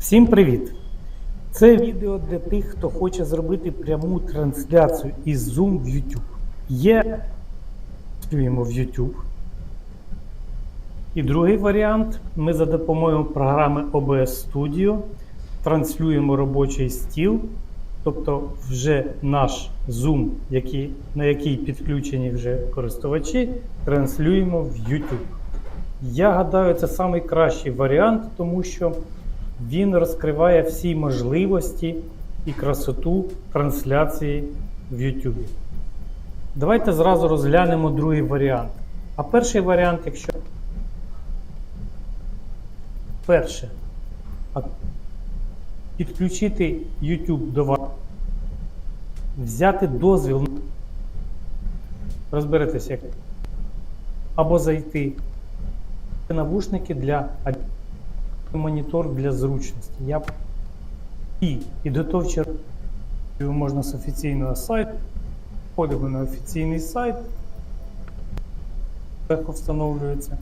Всім привіт! Це відео для тих, хто хоче зробити пряму трансляцію із Zoom в YouTube. Є працюємо в YouTube. І другий варіант: ми за допомогою програми OBS Studio транслюємо робочий стіл, тобто вже наш Zoom, який, на який підключені вже користувачі, транслюємо в YouTube. Я гадаю, це найкращий варіант, тому що він розкриває всі можливості і красоту трансляції в YouTube. Давайте зразу розглянемо другий варіант. А перший варіант, якщо перше, підключити YouTube до вас, взяти дозвіл, розберетеся, як або зайти навушники для монітор для зручності. Я і підготовче можна з офіційного сайту. Входимо на офіційний сайт, легко встановлюється.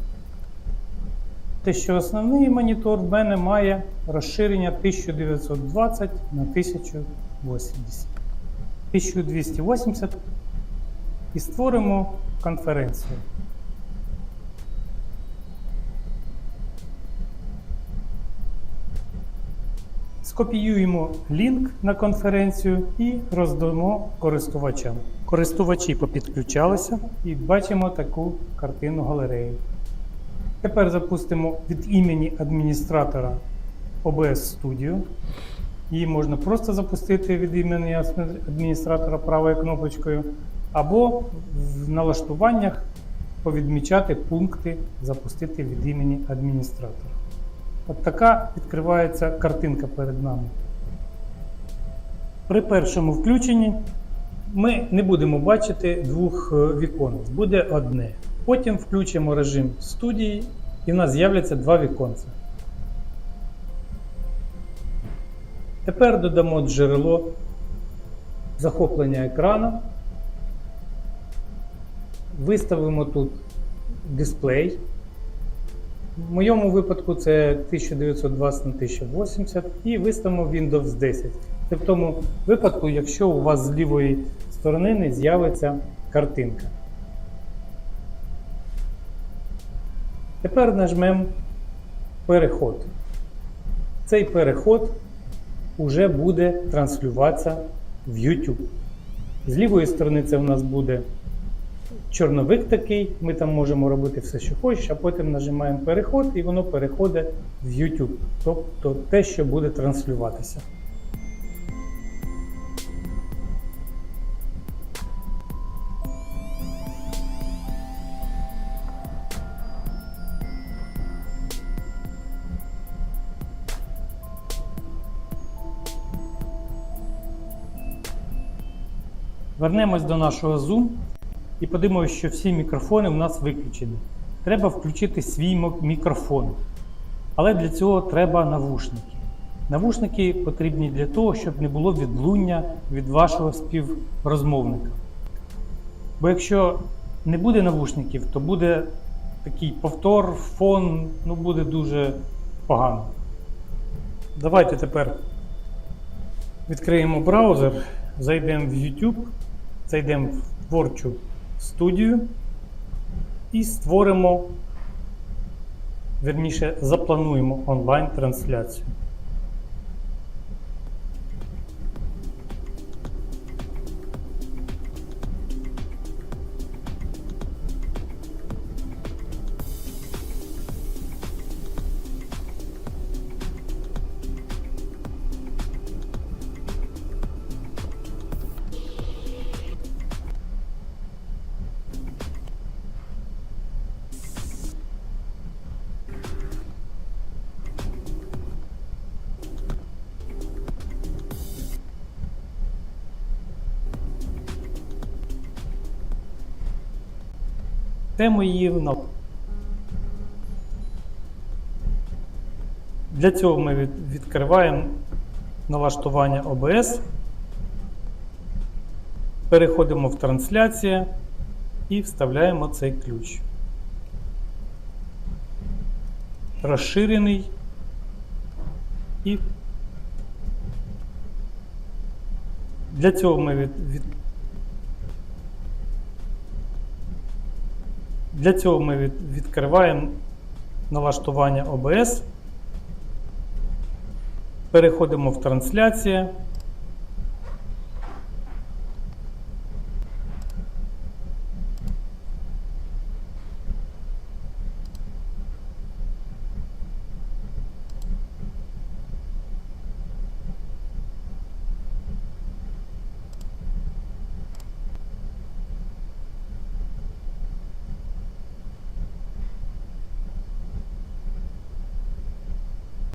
Те, що основний монітор в мене має розширення 1920 на 1080. 1280 і створимо конференцію. Скопіюємо лінк на конференцію і роздамо користувачам. Користувачі попідключалися і бачимо таку картину галереї. Тепер запустимо від імені адміністратора OBS Studio. Її можна просто запустити від імені адміністратора правою кнопочкою, або в налаштуваннях повідмічати пункти Запустити від імені адміністратора. От така відкривається картинка перед нами. При першому включенні ми не будемо бачити двох е, віконець, буде одне. Потім включимо режим студії і в нас з'являться два віконця. Тепер додамо джерело захоплення екрану. Виставимо тут дисплей. В моєму випадку це 1920 на 1080 і виставимо Windows 10. Це в тому випадку, якщо у вас з лівої сторони не з'явиться картинка. Тепер нажмемо переход. Цей переход уже буде транслюватися в YouTube. З лівої сторони це у нас буде чорновик такий, ми там можемо робити все, що хочеш, а потім нажимаємо переход і воно переходить в YouTube, тобто те, що буде транслюватися. Вернемось до нашого Zoom і подивимося, що всі мікрофони у нас виключені. Треба включити свій мікрофон. Але для цього треба навушники. Навушники потрібні для того, щоб не було відлуння від вашого співрозмовника. Бо якщо не буде навушників, то буде такий повтор, фон, ну буде дуже погано. Давайте тепер відкриємо браузер, зайдемо в YouTube, зайдемо в творчу студію і створимо, верніше, заплануємо онлайн-трансляцію. тему її. Для цього ми відкриваємо налаштування ОБС, переходимо в трансляція і вставляємо цей ключ. Розширений і для цього ми від Для цього ми від, відкриваємо налаштування OBS, переходимо в трансляція,